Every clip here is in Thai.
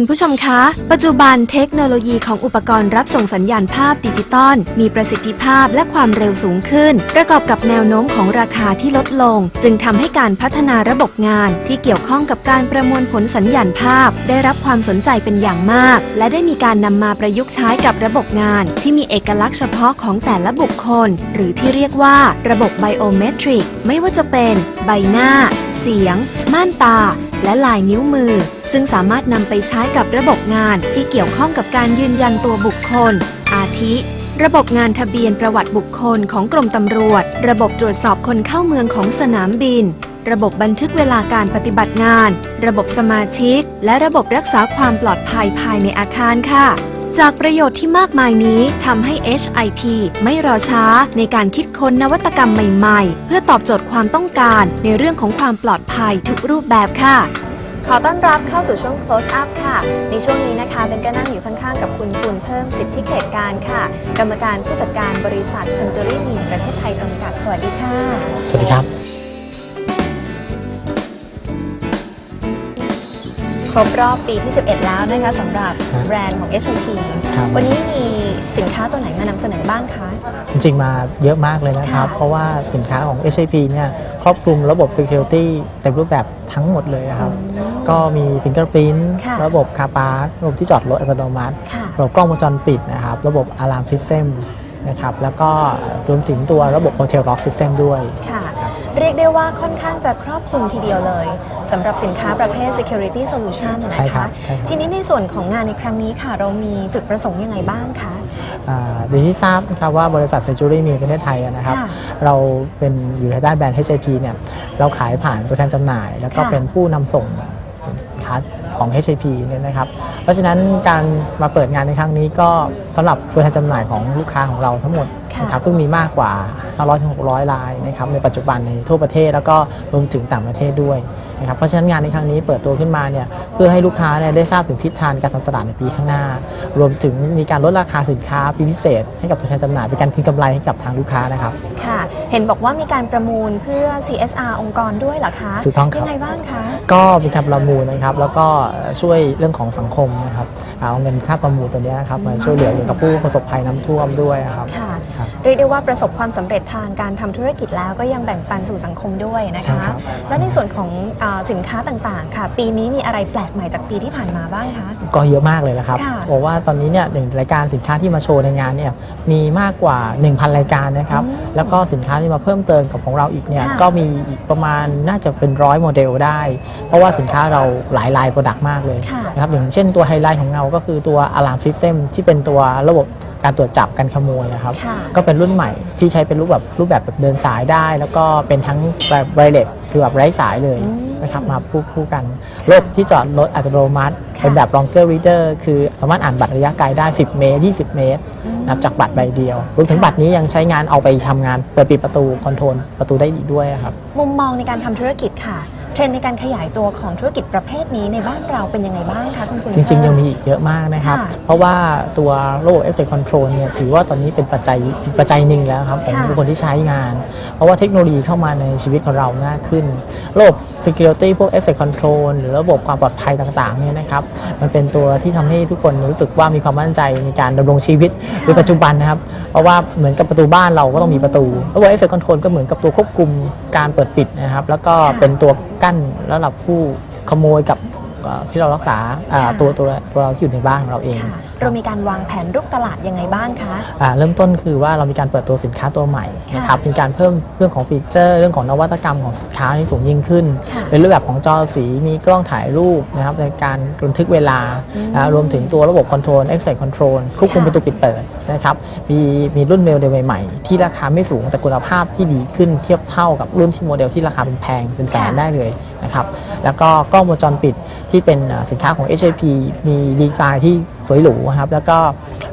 คุณผู้ชมคะ ปัจจุบันเทคโนโลยีของอุปกรณ์รับส่งสัญญาณภาพดิจิตอลมีประสิทธิภาพและความเร็วสูงขึ้น ประกอบกับแนวโน้มของราคาที่ลดลง จึงทำให้การพัฒนาระบบงาน ที่เกี่ยวข้องกับการประมวลผลสัญญาณภาพ ได้รับความสนใจเป็นอย่างมาก และได้มีการนำมาประยุกต์ใช้กับระบบงาน ที่มีเอกลักษณ์เฉพาะของแต่ละบุคคล หรือที่เรียกว่าระบบไบโอเมตริกไม่ว่าจะเป็น ใบหน้า เสียง ม่านตาและลายนิ้วมือ ซึ่งสามารถนำไปใช้กับระบบงานที่เกี่ยวข้องกับการยืนยันตัวบุคคล อาทิ ระบบงานทะเบียนประวัติบุคคลของกรมตำรวจ ระบบตรวจสอบคนเข้าเมืองของสนามบิน ระบบบันทึกเวลาการปฏิบัติงาน ระบบสมาชิก และระบบรักษาความปลอดภัยภายในอาคารค่ะ จากประโยชน์ที่มากมายนี้ทำให้ HIP ไม่รอช้าในการคิดค้นนวัตกรรมใหม่ๆ เพื่อตอบโจทย์ความต้องการในเรื่องของความปลอดภัยทุกรูปแบบค่ะ ขอต้อนรับเข้าสู่ช่วง close up ค่ะ ในช่วงนี้นะคะเบนก็นั่งอยู่ข้างๆ กับคุณปุณเพิ่มสิทธิเขตการค่ะ กรรมการผู้จัดการบริษัท Century m i n ประเทศไทยจำกัด สวัสดีค่ะ สวัสดีครับ รบรอบปีที่ 11 แล้วนะคะสำหรับครับแบรนด์ของ HIP ครับวันนี้มีสินค้าตัวไหนมานำเสนอบ้างคะ จริงๆมาเยอะมากเลยนะครับ ค่ะ เพราะว่าสินค้าของ SAP เนี่ยครอบคลุมระบบ Security เต็มรูปแบบทั้งหมดเลยครับ ก็มี Fingerprint ค่ะ ระบบคาปาร์ระบบที่จอดรถอัตโนมัติ ค่ะ ระบบกล้องวงจรปิดนะครับ ระบบ Alarm System นะครับ แล้วก็รวมถึงตัวระบบ Hotel Lock System ด้วย ค่ะ เรียกได้ว่าค่อนข้างจะครอบคลุมทีเดียวเลยสำหรับสินค้าประเภท security solution นะใช่ครัคะ บใช่ครับ ทีนี้ในส่วนของงานในครั้งนี้ค่ะ เรามีจุดประสงค์ยังไงบ้างคะ อ่าเดี๋ยวที่ทราบนะครับว่าบริษัท Century มีประเทศไทยอะนะครับ ค่ะเราเป็นอยู่ในด้านแบรนด์ HIP เนี่ยเราขายผ่านตัวแทนจำหน่าย แล้วก็ค่ะ เป็นผู้นำส่งสินค้าของ HIP เนี่ยนะครับ เพราะฉะนั้นการมาเปิดงานในครั้งนี้ก็สำหรับตัวแทนจำหน่ายของลูกค้าของเราทั้งหมดค่ะ นะครับซึ่งมีมากกว่า 500-600 รายนะครับในปัจจุบันในทั่วประเทศแล้วก็รวมถึงต่างประเทศด้วยนะครับเพราะฉะนั้นงานในครั้งนี้เปิดตัวขึ้นมาเนี่ยเพื่อให้ลูกค้าเนี่ยได้ทราบถึงทิศทางการทำตลาดในปีข้างหน้า รวมถึงมีการลดราคาสินค้าปีพิเศษ ให้กับตัวแทนจำหน่ายเป็นการคืนกำไรให้กับทางลูกค้านะครับ ค่ะ เห็นบอกว่ามีการประมูลเพื่อ CSR องค์กรด้วยเหรอคะถูกต้องครับยังไงบ้างคะก็มีการประมูลนะครับ แล้วก็ช่วยเรื่องของสังคมนะครับเอาเงินค่าประมูลตัวเนี้ยนะครับมาช่วยเหลือเกี่ยวกับผู้ประสบภัยน้ำท่วมด้วยครับค่ะครับเรียกได้ว่าประสบความสำเร็จทางการทำธุรกิจแล้วก็ยังแบ่งปันสู่สังคมด้วยนะใช่คะครับและในส่วนของอาสินค้าต่างๆ ค่ะ ปีนี้มีอะไรแปลกใหม่จากปีที่ผ่านมาบ้างคะก็เยอะมากเลยนะครับค่ะบอกว่าตอนนี้เนี่ยหนึ่งรายการสินค้าที่มาโชว์ในงานเนี่ยมีมากกว่า 1,000 รายการนะครับอืมแล้วก็สินค้าที่มาเพิ่มเติมกับของเราอีกเนี่ยค่ะก็มีอีกประมาณน่าจะเป็นร้อยโมเดลได้ เพราะว่าสินค้าเราหลายลายโปรดักต์มากเลยค่ะนะครับอย่างเช่นตัวไฮไลท์ของเราก็คือตัว Alarm System ที่เป็นตัวระบบ การตรวจจับการขโมยนะครับค่ะก็เป็นรุ่นใหม่ที่ใช้เป็นรูปแบบรูปแบบแบบเดินสายได้ แล้วก็เป็นทั้งแบบไวเลสคือแบบไร้สายเลยอืมนะครับมาคู่คู่กันรถที่จอดรถอัตโนมัติค่ะเป็นแบบ longer reader คือสามารถอ่านบัตรระยะไกลได้ 10 เมตร 20 เมตรอืมนับจากบัตรใบเดียวรวมถึงค่ะบัตรนี้ยังใช้งานเอาไปทำงานเปิดปิดประตูคอนโทรลประตูได้อีกด้วยครับ มุมมองในการทำธุรกิจค่ะ เทรนด์ในการขยายตัวของธุรกิจประเภทนี้ในบ้านเราเป็นยังไงบ้างคะคุณคุณจริง ๆ ยังมีอีกเยอะมากนะครับค่ะเพราะว่าตัวระบบ Access Control เนี่ยถือว่าตอนนี้เป็นปัจจัยอีกปัจจัยหนึ่งแล้วครับของค่ะบุคคลที่ใช้งาน เพราะว่าเทคโนโลยีเข้ามาในชีวิตของเรามากขึ้น ระบบ Security พวก Access Control หรือระบบความปลอดภัยต่างๆเนี่ยนะครับมันเป็นตัวที่ทำให้ทุกคนรู้สึกว่ามีความมั่นใจในการดำรงชีวิตในปัจจุบันนะครับเพราะว่าเหมือนกับประตูบ้านเราก็ต้องมีประตูระบบ Access Control ก็เหมือนกับตัวควบคุมการเปิดปิดนะครับแล้วก็ค่ะเป็นตัวกั้นระดับผู้ขโมยกับ ที่เรารักษาอ่าค่ะตัวตัวตัวเราที่อยู่ในบ้านของเราเองค่ะเรามีการวางแผนรุกตลาดยังไงบ้างคะอ่าเริ่มต้นคือว่าเรามีการเปิดตัวสินค้าตัวใหม่ค่ะนะครับมีการเพิ่มเรื่องของฟีเจอร์ เรื่องของนวัตกรรมของสินค้าที่สูงยิ่งขึ้นค่ะเป็นรูปแบบของจอสีมีกล้องถ่ายรูปนะครับในการบันทึกเวลาอืมอ่ารวมถึงตัวระบบคอนโทรล Access Control ควบคุมค่ะประตูปิดเปิดนะครับมีมีรุ่นเมลเดลใหม่ๆที่ราคาไม่สูงแต่คุณภาพที่ดีขึ้นเทียบเท่ากับรุ่นที่โมเดลที่ราคาเป็นแพงเป็นแสนค่ะได้เลย นะครับแล้วก็กล้องวงจรปิดที่เป็นอ่าสินค้าของ HIP มีดีไซน์ที่สวยหรูครับแล้วก็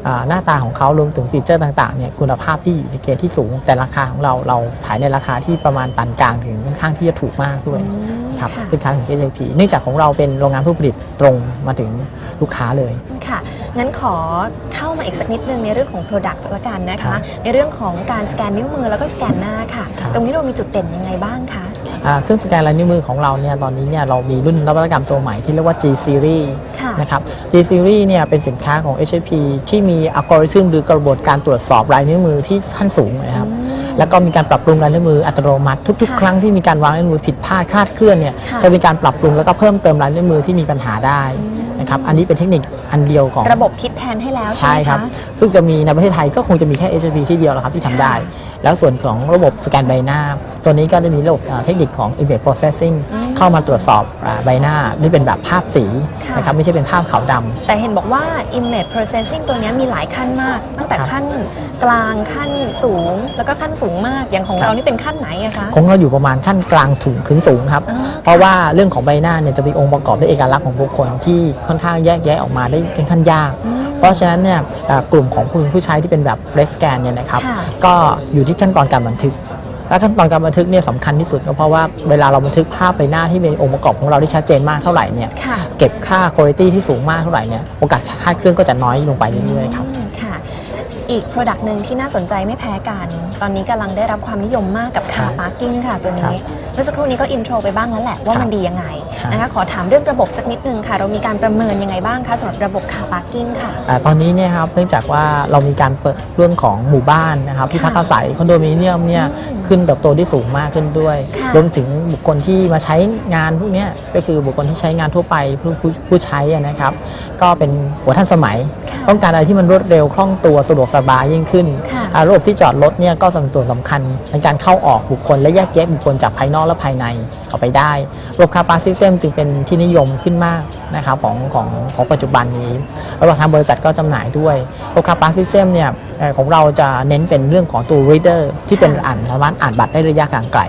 อ่าหน้าตาของเขารวมถึงฟีเจอร์ต่างๆเนี่ยคุณภาพที่อยู่ในเกณฑ์ที่สูง แต่ราคาของเราเราขายในราคาที่ประมาณปานกลางถึงค่อนข้างที่จะถูกมากด้วยอืมครับค่ะสินค้าของ HIP เนื่องจากของเราเป็นโรงงานผู้ผลิตตรงมาถึงลูกค้าเลยค่ะ งั้นขอเข้ามาอีกสักนิดนึงในเรื่องของ Product ละกันนะครัคะบในเรื่องของการสแกนนิ้วมือแล้วก็สแกนหน้าค่ะครับตรงนี้เรามีจุดเด่นยังไงบ้างคะอ่า เครื่องสแกนลายนิ้วมือของเราเนี่ยตอนนี้เนี่ยเรามีรุ่นนวัตกรรมตัวใหม่ที่เรียกว่า G Series ค่ะนะครับ G Series เนี่ยเป็นสินค้าของ HIP ที่มีอัลกอริทึมหรือกระบวนการตรวจสอบลายนิ้วมือที่ขั้นสูงนะครับแล้วก็มีการปรับปรุงลายนิ้วมืออัตโนมัติทุกค่ะๆครั้งที่มีการวางลายนิ้วมือผิดพลาดคลาดเคลื่อนเนี่ยค่ะจะมีการปรับปรุงแล้วก็เพิ่มเติมลายนิ้วมือที่มีปัญหาได้ นะครับอันนี้เป็นเทคนิคอันเดียวของระบบคิดแทนให้แล้วใช่ใช่ไหมครับคะซึ่งจะมีในประเทศไทยก็คงจะมีแค่ HIP ที่เดียวแหละครับที่ทำได้ แล้วส่วนของระบบสแกนใบหน้า ตัวนี้ก็จะมีระบบเอ่อเทคนิคของ Image Processing อืม เข้ามาตรวจสอบอ่าใบหน้านี่เป็นแบบภาพสีค่ะนะครับไม่ใช่เป็นภาพขาวดำแต่เห็นบอกว่า image processing ตัวเนี้ยมีหลายขั้นมาก ตั้งแต่ครับขั้นกลางขั้นสูง แล้วก็ขั้นสูงมากอย่างของครับเรานี่เป็นขั้นไหนอะคะคงเราอยู่ประมาณขั้นกลางสูงขึ้นสูงครับอ๋อเพราะว่าเรื่องของใบหน้าเนี่ยจะมีองค์ประกอบและเอกลักษณ์ของบุคคลที่ค่อนข้างแยกแยะออกมาได้ค่อนข้างยากอืมเพราะฉะนั้นเนี่ยเอ่อกลุ่มของผู้ผู้ใช้ที่เป็นแบบเฟรสแกนเนี่ยนะครับค่ะก็อยู่ที่ขั้นตอนการบันทึก และขั้นตอนการบันทึกเนี่ยสำคัญที่สุดก็เพราะว่าเวลาเราบันทึกภาพใบหน้าที่เป็นองค์ประกอบของเราที่ชัดเจนมากเท่าไหร่เนี่ยค่ะ เก็บค่าคุณภาพที่สูงมากเท่าไหร่เนี่ยโอกาสคลาดเคลื่อนก็จะน้อยลงไปเรื่อยๆครับ อืมค่ะอีก Product หนึ่งที่น่าสนใจไม่แพ้กัน ตอนนี้กำลังได้รับความนิยมมากกับ Car Parking ค่ะตัวนี้ เมื่อสักครู่นี้ก็อินโทรไปบ้างแล้วแหละว่าครับมันดียังไงครับนะคะขอถามเรื่องระบบสักนิดนึงค่ะ เรามีการประเมินยังไงบ้างคะสำหรับระบบ Car Parking ค่ะอ่าตอนนี้เนี่ยครับเนื่องจากว่าเรามีการเปิดเรื่องของหมู่บ้านนะครับที่ค่ะพักอาศัยคอนโดมิเนียมเนี่ยอืมขึ้นเติบโตที่สูงมากขึ้นด้วยค่ะรวมถึงบุคคลที่มาใช้งานพวกเนี้ยก็คือบุคคลที่ใช้งานทั่วไปผู้ผู้ผู้ใช้อะนะครับ ก็เป็นหัวทันสมัยค่ะต้องการอะไรที่มันรวดเร็วคล่องตัวสะดวกสบายยิ่งขึ้นค่ะอ่าระบบที่จอดรถเนี่ยก็ส่วนสำคัญในการเข้าออกบุคคลและแยกแยะบุคคลจากภายนอกและภายในออกไปได้ระบบคาปาซิเซมจึงเป็นที่นิยมขึ้นมากนะครับของของของปัจจุบันนี้แล้วทางบริษัทก็จำหน่ายด้วยระบบคาปาซิเซมเนี่ยเอ่อของเราจะเน้นเป็นเรื่องของตัว reader ที่เป็นอ่านสามารถอ่านบัตรได้ระยะกลางไกล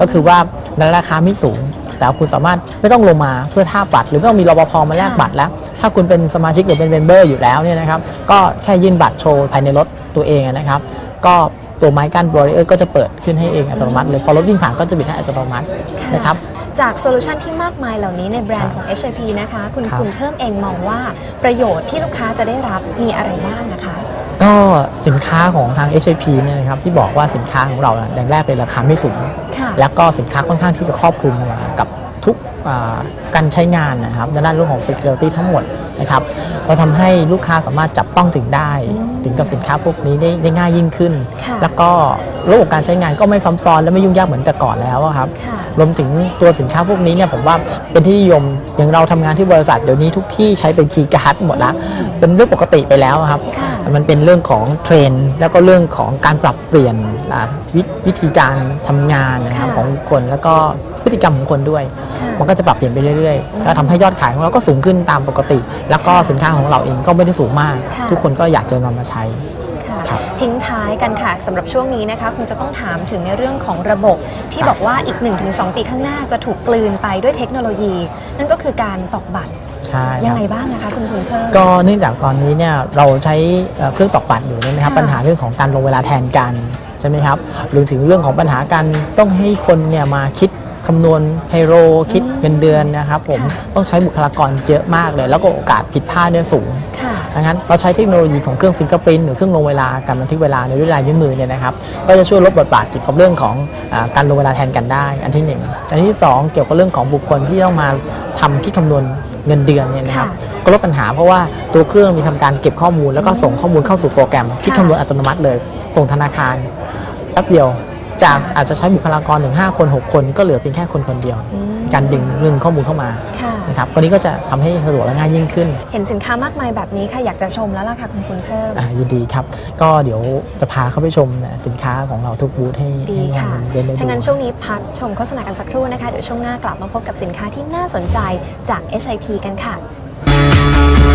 ก็คือว่าในราคาไม่สูง แต่คุณสามารถไม่ต้องลงมาเพื่อท่าบบัตร หรือไม่ต้องมีรปภมาแลกบัตรแล้วถ้าคุณเป็นสมาชิกหรือเป็นเมมเบอร์อยู่แล้วเนี่ยนะครับ ก็แค่ยื่นบัตรโชว์ภายในรถตัวเองนะครับ ก็ตัวไม้กั้นบริเออร์ก็จะเปิดขึ้นให้เองอัตโนมัติเลยพอรถวิ่งผ่านก็จะบิดให้อัตโนมัตินะครับจากโซลูชันที่มากมายเหล่านี้ในแบรนด์ของ HIP นะคะ คุณครับคุณเพิ่มเองมองว่าประโยชน์ที่ลูกค้าจะได้รับมีอะไรบ้างนะคะ ก็สินค้าของทาง HIP เนี่ยนะครับที่บอกว่าสินค้าของเราเนี่ยอย่างแรกเป็นราคาไม่สูงค่ะแล้วก็สินค้าค่อนข้างที่จะครอบคลุมกับทุ กาการใช้งานนะครับในด้านเรื่องของ security ทั้งหมดนะครับเราทำให้ลูกค้าสามารถจับต้องถึงได้อืมถึงกับสินค้าพวกนี้ได้ได้ง่ายยิ่งขึ้นค่ะแล้วก็ระบบการใช้งานก็ไม่ซ้ำซ้อนและไม่ยุ่งยากเหมือนแต่ก่อนแล้วอะครับค่ะรวมถึงตัวสินค้าพวกนี้เนี่ยผมว่าเป็นที่นิยมอย่างเราทำงานที่บริษัทเดี๋ยวนี้ทุกที่ใช้เป็นคีย์การ์ดหมดละเป็นเรื่องปกติไปแล้วอะครับค่ะมันเป็นเรื่องของเทรนด์แล้วก็เรื่องของการปรับเปลี่ยนอ่าวิวิธีการทำงานนะครับค่ะของคนแล้วก็พฤติกรรมของคนด้วยค่ะมันก็จะปรับเปลี่ยนไปเรื่อยๆก็ทำให้ยอดขายของเราก็สูงขึ้นตามปกติแล้วก็สินค้าของเราเองก็ไม่ได้สูงมากค่ะทุกคนก็อยากจะนำมาใช้ค่ะครับทิ้งท้ายกันค่ะสำหรับช่วงนี้นะคะคงจะต้องถามถึงในเรื่องของระบบที่ครับบอกว่าอีก 1-2 ปีข้างหน้าจะถูกกลืนไปด้วยเทคโนโลยี นั่นก็คือการตอกบัตรใช่คยัรังบไงบ้างนะคะคุณคุณเพิ่มก็เนื่องจากตอนนี้เนี่ยเราใช้เอ่อเครื่องตอกบัตรอยู่เนี่ยนะครับค่ะปัญหาเรื่องของการลงเวลาแทนกันใช่ไหมครับหรือถึงเรื่องของปัญหาการต้องให้คนเนี่ยมาคิด คำนวณไพโรคิดเงินเดือนนะครับผมค่ะต้องใช้บุคลากรเยอะมากเลย แล้วก็โอกาสผิดพลาดเนี่ยสูงค่ะดังนั้นเราใช้เทคโนโลยีของเครื่องฟิงเกอร์ปรินหรือเครื่องลงเวลาการบันทึกเวลาในด้วยลายนิ้วมือเนี่ยนะครับก็จะช่วยลดบทบาทเกี่ยวกับเรื่องของอาการลงเวลาแทนกันได้ อันที่หนึ่งอันที่สองเกี่ยวกับเรื่องของบุคคลที่ต้องมาทำคิดคำนวณเงินเดือนเนี่ยนะครับค่ะก็ลดปัญหาเพราะว่าตัวเครื่องมีทำการเก็บข้อมูล แล้วก็ส่งข้อมูลเข้าสู่โปรแกรม คิดคำนวณอัตโนมัติเลย ส่งธนาคารแป๊บเดียว จากอาจจะใช้บุคลากรถึง5คน 6 คนก็เหลือเพียงแค่คนคนเดียว อืม การดึงดึงข้อมูลเข้ามาค่ะ นะครับวันนี้ก็จะทำให้สะดวกและง่ายยิ่งขึ้นเห็นสินค้ามากมายแบบนี้ค่ะ อยากจะชมแล้วล่ะค่ะคุณคุณเพิ่ม อ่ายินดีครับ ก็เดี๋ยวจะพาเข้าไปชมนะสินค้าของเราทุกบูธให้ดีให้งาค่ะนเด่นได้ดู ถ้างั้นช่วงนี้พักชมโฆษณากันสักครู่นะคะ เดี๋ยวช่วงหน้ากลับมาพบกับสินค้าที่น่าสนใจจาก HIP กันค่ะ